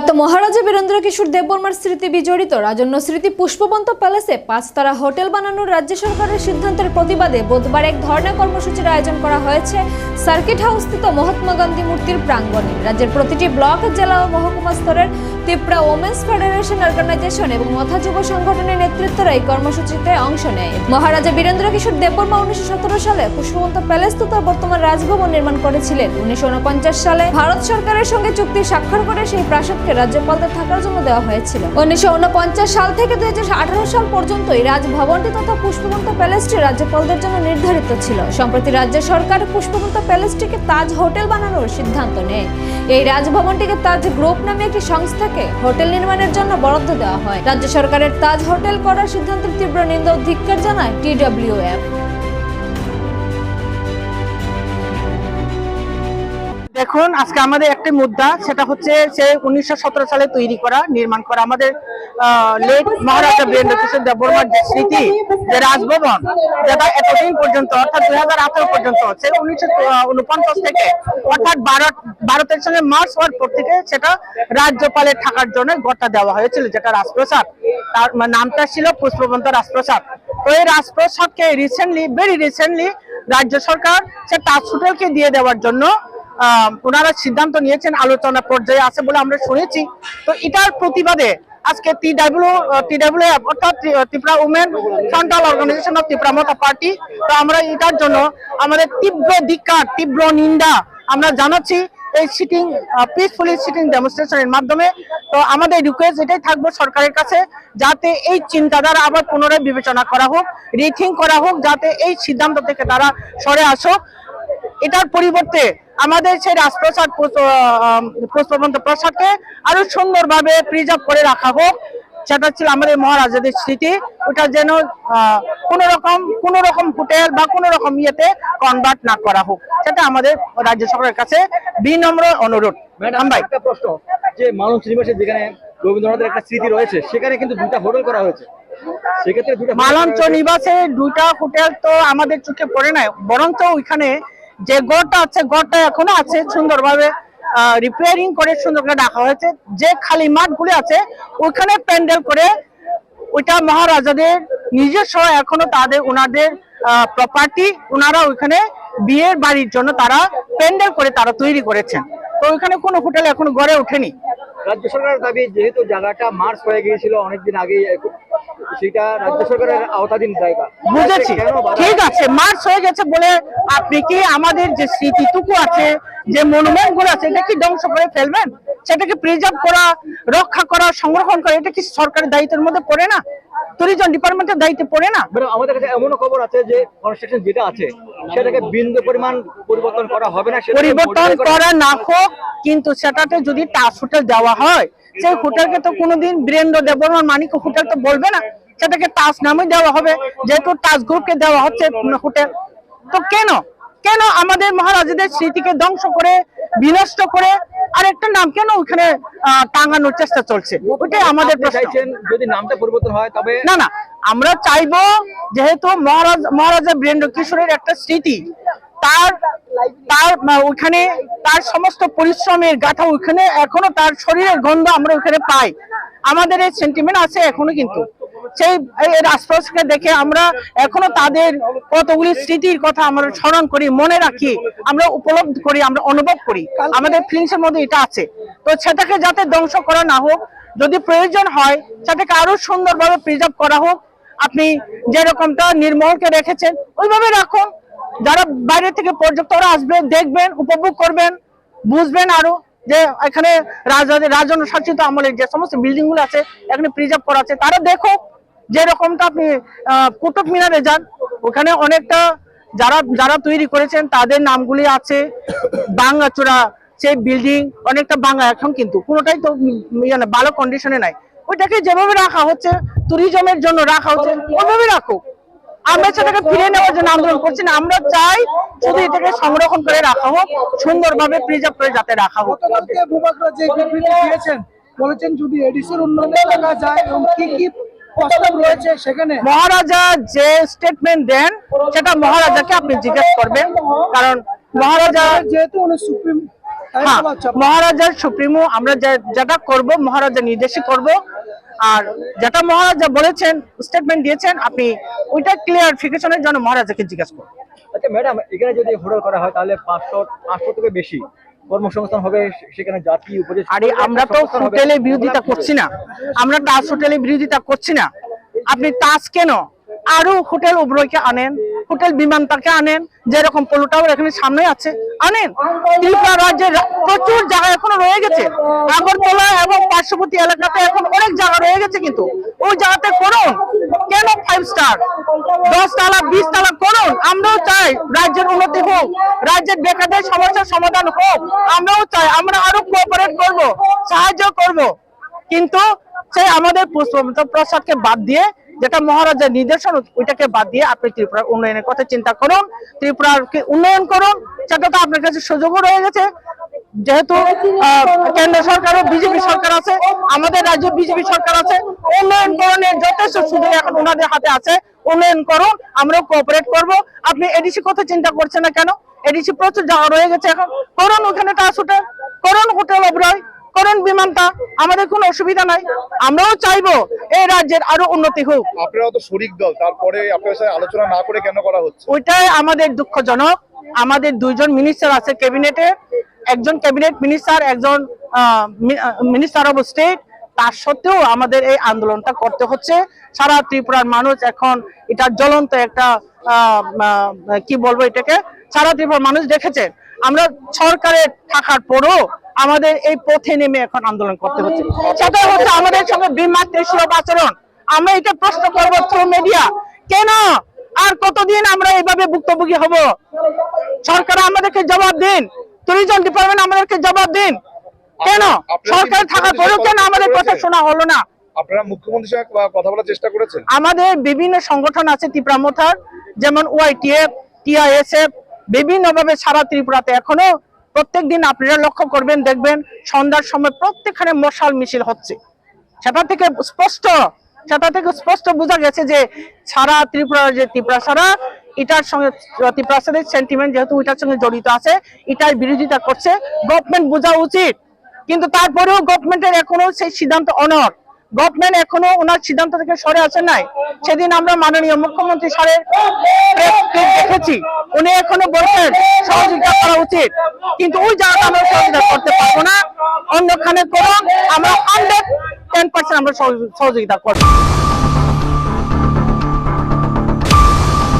প্রয়াত মহারাজা বীরেন্দ্র কিশোর দেববর্মার স্মৃতি বিজড়িত। রাজন্য স্মৃতি পুষ্পবন্ত প্যালেসে পাঁচতারা হোটেল বানানোর রাজ্য সরকারের সিদ্ধান্তের প্রতিবাদে বুধবার এক ধর্ণা কর্মসূচির আয়োজন করা হয়েছে। সার্কিট হাউস স্থিত মহাত্মা গান্ধী মূর্তির প্রাঙ্গণে। রাজ্যের প্রতিটি ব্লক, জেলা ও মহকুমা স্তরের ত্রিপুরা ওমেন্স ফেডারেশন অর্গানাইজেশন এবং মথা যুব সংগঠনের নেতৃত্বরা এই কর্মসূচিতে অংশ নেয়। মহারাজা বীরেন্দ্র কিশোর দেববর্মা উনিশশো সতেরো সালে পুষ্পবন্ত প্যালেস তথা বর্তমান রাজভবন নির্মাণ করেছিলেন। উনিশশো সালে ভারত সরকারের সঙ্গে চুক্তি স্বাক্ষর করে সেই প্রাসাদকে রাজ্যপালদের থাকার জন্য দেওয়া হয়েছিল। উনিশশো উনপঞ্চাশ সাল থেকে দুই হাজার আঠারো সাল পর্যন্ত এই রাজভবনটি তথা পুষ্পবন্ত প্যালেসটি রাজ্যপালদের জন্য নির্ধারিত ছিল। সম্প্রতি রাজ্য সরকার পুষ্পবন্ত প্যালেসটিকে তাজ হোটেল বানানোর সিদ্ধান্ত নেয়। এই রাজভবনটিকে তাজ গ্রুপ নামে একটি সংস্থাকে হোটেল নির্মাণের জন্য বরাদ্দ দেওয়া হয়। রাজ্য সরকারের তাজ হোটেল করার সিদ্ধান্তের তীব্র নিন্দা ও ধিক্কার জানায় টিডব্লিউএফ। দেখুন আজকে আমাদের একটি মুদ্রা, সেটা হচ্ছে সে উনিশশো সতেরো সালে তৈরি করা, নির্মাণ করা আমাদের লেট মহারাজা বীরেন্দ্র কিশোর দেববর্মার যে স্মৃতি, যে রাজভবন, যেটা এতদিন পর্যন্ত, অর্থাৎ দুই হাজার আঠারো পর্যন্ত সে উনিশশো উনপঞ্চাশ থেকে, অর্থাৎ ভারত ভারতের সঙ্গে মার্চ হওয়ার পর থেকে সেটা রাজ্যপালের থাকার জন্য গড়টা দেওয়া হয়েছিল, যেটা রাজপ্রসাদ। তার নামটা ছিল পুষ্পবন্ত রাজপ্রসাদ। তো এই রাজপ্রসাদকে রিসেন্টলি ভেরি রিসেন্টলি রাজ্য সরকার সে তাজ হোটেলকে দিয়ে দেওয়ার জন্য ওনারা সিদ্ধান্ত নিয়েছেন আলোচনা পর্যায়ে আছে বলে আমরা শুনেছি। তো এটার প্রতিবাদে আজকে টি ডাব্লিউ টিডাব্লিউ টিডাব্লিউ অর্থাৎ ত্রি- Tripura women frontal organisation of Tripura Motha party, তো আমরা এটার জন্য আমাদের তীব্র ধিক্কার, তীব্র নিন্দা আমরা জানাচ্ছি এই সিটিং পিসফুলি সিটিং ডেমনস্ট্রেশনের মাধ্যমে। তো আমাদের রিকোয়েস্ট এটাই থাকবে সরকারের কাছে যাতে এই চিন্তাধারা আবার পুনরায় বিবেচনা করা হোক রিথিং করা হোক, যাতে এই সিদ্ধান্ত থেকে তারা সরে আসুক। এটার পরিবর্তে আমাদের সেই রাজপ্রসাদ পুষ্পবন্ত প্রসাদকে আরও সুন্দরভাবে প্রিজার্ভ করে রাখা হোক। সেটা ছিল আমাদের মহারাজাদের স্মৃতি। ওটা যেন কোনো রকম কোনো রকম হোটেল বা কোনো রকম ইয়েতে কনভার্ট না করা হোক। সেটা আমাদের রাজ্য সরকারের কাছে বিনম্র অনুরোধ। ম্যাডাম ভাই। একটা প্রশ্ন যে মানুষ নিবাসে যেখানে রবীন্দ্রনাথের একটা স্মৃতি রয়েছে সেখানে কিন্তু দুটা হোটেল করা হয়েছে। সেক্ষেত্রে দুটা মালঞ্চ নিবাসে দুইটা হোটেল তো আমাদের চোখে পড়ে নাই বরঞ্চ ওইখানে যে গড়টা আছে, গড়টা এখনও আছে, সুন্দরভাবে রিপেয়ারিং করে সুন্দর করে রাখা হয়েছে। যে খালি মাঠগুলি আছে, ওইখানে প্যান্ডেল করে ওইটা মহারাজাদের নিজস্ব এখনও তাদের ওনাদের প্রপার্টি ওনারা ওইখানে বিয়ের বাড়ির জন্য তারা প্যান্ডেল করে তারা তৈরি করেছেন। তো ওইখানে কোনো হোটেল এখনও গড়ে ওঠেনি। রাজ্য সরকারের দাবি, যেহেতু জায়গাটা মার্চ হয়ে গিয়েছিল, অনেকদিন আগে সেটা রাজ্য সরকারের আওতাধীন জায়গা। বুঝেছি। ঠিক আছে মার্চ হয়ে গেছে বলে আপনি কি আমাদের যে স্মৃতিটুকু আছে যে মনুমেন্টগুলো আছে এটা কি ধ্বংস করে ফেলবেন? সেটাকে প্রিজার্ভ করা রক্ষা করা সংরক্ষণ করা এটা কি সরকারের দায়িত্বের মধ্যে পড়ে না? ডিপার্টমেন্টের দায়িত্বে পড়ে না? আমাদের কাছে এমনও খবর আছে যে কনস্ট্রাকশন যেটা আছে সেটাকে বিন্দু পরিমাণ পরিবর্তন করা হবে না পরিবর্তন করা না হোক কিন্তু সেটাতে যদি টাচ হোটেল দেওয়া হয় সেই হোটেলকে তো কোনোদিন বীরেন্দ্র দেববর্মার মানিক হোটেল তো বলবে না। সেটাকে টাচ নামে দেওয়া হবে। যেহেতু টাচ গ্রুপকে দেওয়া হচ্ছে হোটেল। তো কেন? কেন আমাদের মহারাজাদের স্মৃতিকে ধ্বংস করে বিনষ্ট করে? আর একটা নাম কেন ওখানে আহ, টাঙানোর চেষ্টা চলছে? ওটাই আমাদের যদি নামটা পরিবর্তন হয় তবে না না আমরা চাইব যেহেতু মহারাজ মহারাজা বীরেন্দ্র কিশোরের একটা স্মৃতি। তার তার ওখানে তার সমস্ত পরিশ্রমের গাথা ওখানে এখনও তার শরীরের গন্ধ আমরা ওখানে পাই। আমাদের এই সেন্টিমেন্ট আছে এখনও কিন্তু। সেই রাজপ্রসাদকে দেখে আমরা এখনও তাদের কতগুলি স্মৃতির কথা আমরা স্মরণ করি মনে রাখি আমরা উপলব্ধি করি আমরা অনুভব করি আমাদের ফিলিংস এর মধ্যে এটা আছে তো সেটাকে যাতে ধ্বংস করা না হোক যদি প্রয়োজন হয় সেটাকে আরও সুন্দরভাবে প্রিজার্ভ করা হোক আপনি যেরকমটা নির্মলকে রেখেছেন ওইভাবে রাখুন যারা বাইরে থেকে পর্যটকরা আসবেন দেখবেন উপভোগ করবেন বুঝবেন আরও যে এখানে রাজন শাসিত আমলের যে সমস্ত বিল্ডিংগুলো আছে এখানে প্রিজার্ভ করা আছে তারা দেখো যেরকমটা আপনি কুতুব মিনারে যান, ওখানে অনেকটা যারা যারা তৈরি করেছেন, তাদের নামগুলি আছে। বাঙ্গাচূড়া সেই বিল্ডিং অনেকটা বাঙ্গা এখন কিন্তু কোনোটাই তো ইয়ে ভালো কন্ডিশনে নাই। ওইটাকে যেভাবে রাখা হচ্ছে ট্যুরিজমের জন্য রাখা হচ্ছে ওইভাবে রাখো আমরা সেটাকে ফিরে নেওয়ার জন্য আন্দোলন করছি না, আমরা চাই শুধু এটাকে সংরক্ষণ করে রাখা হোক, সুন্দরভাবে প্রিজার্ভ করে যাতে রাখা হোক। বলেছেন যদি এডিসির যায় কি কি মহারাজা যে স্টেটমেন্ট দেন সেটা মহারাজাকে আপনি জিজ্ঞেস করবেন। কারণ মহারাজা যেহেতু উনি সুপ্রিম হ্যাঁ? মহারাজার সুপ্রিমো আমরা যেটা করব মহারাজা নির্দেশই করব। আর যেটা মহারাজা বলেছেন স্টেটমেন্ট দিয়েছেন আপনি ওইটা ক্লিয়ারিফিকেশনের জন্য মহারাজাকে জিজ্ঞাসা করুন। আচ্ছা ম্যাডাম এখানে যদি হোটেল করা হয় তাহলে পাঁচশো পাঁচশো থেকে বেশি। কর্মসংস্থান হবে সেখানে জাতি আরে আমরা তো হোটেলের বিরোধিতা করছি না। আমরা টাস হোটেলের বিরোধিতা করছি না। আপনি তাস কেন? আরও হোটেল উবরয়কে আনেন, হোটেল বিমান বিমানটাকে আনেন, যেরকম পোলো টাওয়ার এখানে সামনে আছে, আনেন। ত্রিপুরা রাজ্যের প্রচুর জায়গা এখনও রয়ে গেছে। আগরতলা এবং পার্শ্ববর্তী এলাকাতে এখন অনেক জায়গা রয়ে গেছে কিন্তু। ওই জায়গাতে করুন। কেন ফাইভ স্টার দশ তালা, বিশ তালা করুন। আমরাও চাই রাজ্যের উন্নতি হোক, রাজ্যের বেকারদের সমস্যার সমাধান হোক। আমরাও চাই, আমরা আরও কোঅপারেট করব, সাহায্য করব। কিন্তু সেই আমাদের প্রসাদকে বাদ দিয়ে যেটা মহারাজার নির্দেশন, ওইটাকে বাদ দিয়ে আপনি ত্রিপুরার উন্নয়নের কথা চিন্তা করুন ত্রিপুরাকে উন্নয়ন করুন সেটা তো আপনার কাছে সুযোগও রয়ে গেছে। যেহেতু কেন্দ্র সরকার ও বিজেপি সরকার আছে, আমাদের রাজ্যে বিজেপি সরকার আছে, উন্নয়ন করণের যথেষ্ট সুযোগ এখন ওনাদের হাতে আছে। উন্নয়ন করুন, আমরাও কোঅপারেট করব। আপনি এডিসি কথা চিন্তা করছেন না কেন? এডিসি প্রচুর জায়গা রয়ে গেছে এখন। করুন ওখানে টাস হোটেল করুন হোটেল অবরয়। করুন বিমানটা আমাদের কোনো অসুবিধা নাই। আমরাও চাইব এই রাজ্যের আরও উন্নতি হোক। আপনারা তো শরিক দল তারপরে আপনার সাথে আলোচনা না করে কেন করা হচ্ছে? ওইটাই আমাদের দুঃখজনক। আমাদের দুইজন মিনিস্টার আছে ক্যাবিনেটে একজন ক্যাবিনেট মিনিস্টার একজন মিনিস্টার অফ স্টেট তার সত্ত্বেও আমাদের এই আন্দোলনটা করতে হচ্ছে। সারা ত্রিপুরার মানুষ এখন এটা জ্বলন্ত একটা কি বলব এটাকে? সারা ত্রিপুরার মানুষ দেখেছে। আমরা সরকারে থাকার পরও আমাদের এই পথে নেমে এখন আন্দোলন করতে হচ্ছে। সেটা হচ্ছে আমাদের সঙ্গে সুলভ আচরণ। আমরা এটা প্রশ্ন করব থ্রু মিডিয়া কেন? আর কতদিন আমরা এইভাবে ভুক্তভোগী হব? সরকার আমাদেরকে জবাব দিন। ট্যুরিজম ডিপার্টমেন্ট আমাদেরকে জবাব দিন। কেন? সরকার থাকার পরেও কেন আমাদের কথা শোনা হলো না। আপনারা কথা বলার চেষ্টা করেছেন? আমাদের বিভিন্ন সংগঠন আছে ত্রিপুরা মোথার যেমন ওয়াইটিএফ টিআইএসএফ বিভিন্ন ভাবে সারা ত্রিপুরাতে এখনও প্রত্যেক দিন আপনারা লক্ষ্য করবেন, দেখবেন সন্ধ্যার সময় প্রত্যেকখানে মশাল মিছিল হচ্ছে। সেটা থেকে স্পষ্ট, সেটা থেকে স্পষ্ট বোঝা গেছে যে সারা ত্রিপুরা যে ত্রিপুরা সারা, এটার সঙ্গে ত্রিপুরা সারের সেন্টিমেন্ট যেহেতু এটার সঙ্গে জড়িত আছে এটার বিরোধিতা করছে। গভর্নমেন্ট বোঝা উচিত, কিন্তু তারপরেও গভর্নমেন্টের এখনও সেই সিদ্ধান্ত অনর গভর্নমেন্ট এখনও ওনার সিদ্ধান্ত থেকে সরে আসে নাই। সেদিন আমরা মাননীয় মুখ্যমন্ত্রী স্যারের দেখেছি উনি এখনও বলছেন সহযোগিতা করা উচিত। কিন্তু ওই জায়গাটা আমরা সহযোগিতা করতে পারব না। অন্যখানে করুন, আমরা হান্ড্রেড টেন পার্সেন্ট আমরা সহযোগিতা করব।